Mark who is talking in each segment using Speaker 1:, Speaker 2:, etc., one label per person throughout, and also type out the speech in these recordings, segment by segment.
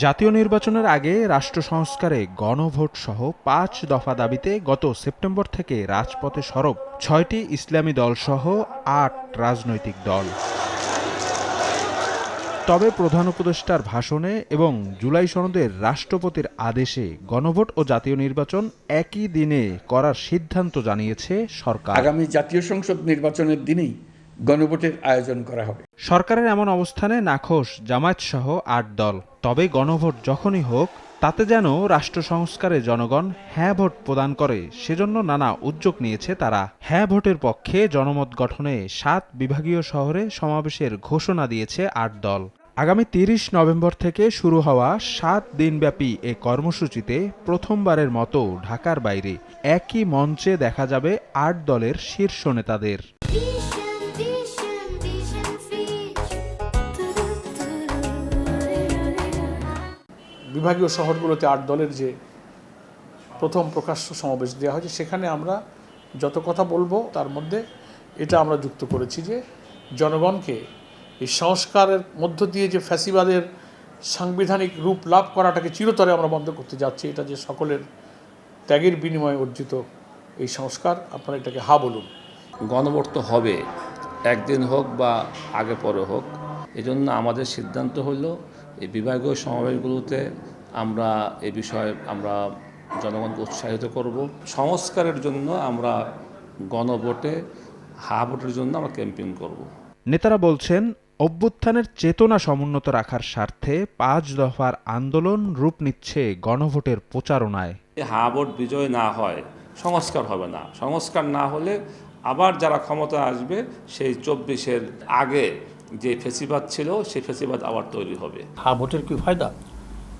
Speaker 1: জাতীয় নির্বাচনের আগে রাষ্ট্র সংস্কারে গণভোট সহ পাঁচ দফা দাবিতে গত সেপ্টেম্বর থেকে রাজপথে সরব ছয়টি ইসলামী দলসহ আট রাজনৈতিক দল। তবে প্রধান উপদেষ্টার ভাষণে এবং জুলাই সনদের রাষ্ট্রপতির আদেশে গণভোট ও জাতীয় নির্বাচন একই দিনে করার সিদ্ধান্ত জানিয়েছে সরকার।
Speaker 2: আগামী জাতীয় সংসদ নির্বাচনের দিনেই গণভোটের আয়োজন করা হবে।
Speaker 1: সরকারের এমন অবস্থানে নাখোশ জামায়াত সহ আট দল। তবে গণভোট যখনই হোক, তাতে যেন রাষ্ট্র সংস্কারে জনগণ হ্যাঁ ভোট প্রদান করে, সেজন্য নানা উদ্যোগ নিয়েছে তারা। হ্যাঁ ভোটের পক্ষে জনমত গঠনে সাত বিভাগীয় শহরে সমাবেশের ঘোষণা দিয়েছে আট দল। আগামী তিরিশ নভেম্বর থেকে শুরু হওয়া সাত দিনব্যাপী এ কর্মসূচিতে প্রথমবারের মতো ঢাকার বাইরে একই মঞ্চে দেখা যাবে আট দলের শীর্ষ নেতাদের।
Speaker 3: বিভাগীয় শহরগুলোতে আট দলের যে প্রথম প্রকাশ্য সমাবেশ দেওয়া হয়েছে, সেখানে আমরা যত কথা বলব তার মধ্যে এটা আমরা যুক্ত করেছি যে জনগণকে এই সংস্কারের মধ্য দিয়ে যে ফ্যাসিবাদের সাংবিধানিক রূপ লাভ করাটাকে চিরতরে আমরা বন্ধ করতে যাচ্ছি, এটা যে সকলের ত্যাগের বিনিময়ে অর্জিত এই সংস্কার, আপনারা এটাকে হা বলুন।
Speaker 4: গণভোট তো হবে, একদিন হোক বা আগে পরে হোক এজন্য আমাদের সিদ্ধান্ত হলো এই বিভাগীয় সমাবেশগুলোতে আমরা এ বিষয়ে আমরা জনগণকে উৎসাহিত করব। সংস্কারের জন্য আমরা গণভোটে হা ভোটের জন্য আমরা ক্যাম্পেইন করব।
Speaker 1: নেতারা বলছেন অভ্যুত্থানের চেতনা সমুন্নত রাখার স্বার্থে পাঁচ দফার আন্দোলন রূপ নিচ্ছে গণভোটের প্রচারণায়।
Speaker 4: হা ভোট বিজয় না হয় সংস্কার হবে না। সংস্কার না হলে আবার যারা ক্ষমতা আসবে সেই চব্বিশের আগে যে ফেসিবাদ ছিল সেই ফেসিবাদ আবার তৈরি হবে।
Speaker 5: হ্যাঁ ভোটের কি ফায়দা?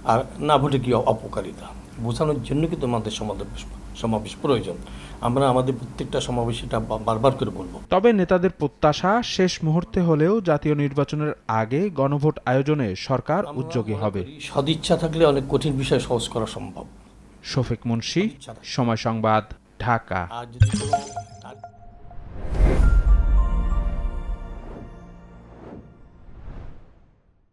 Speaker 5: আর না ভোটে কি অপকারিতা? বোঝানোর জন্য কিন্তু আমাদের সমাবেশ সমাবেশ প্রয়োজন। আমরা আমাদের প্রত্যেকটা সমাবেশ এটা বারবার করে বলব।
Speaker 1: তবে নেতাদের প্রত্যাশা শেষ মুহূর্তে হলেও জাতীয় নির্বাচনের আগে গণভোট আয়োজনে সরকার উদ্যোগী হবে।
Speaker 5: সদিচ্ছা থাকলে অনেক কঠিন বিষয় সহজ করা সম্ভব।
Speaker 1: শফিক মুন্সি সময় সংবাদ ঢাকা।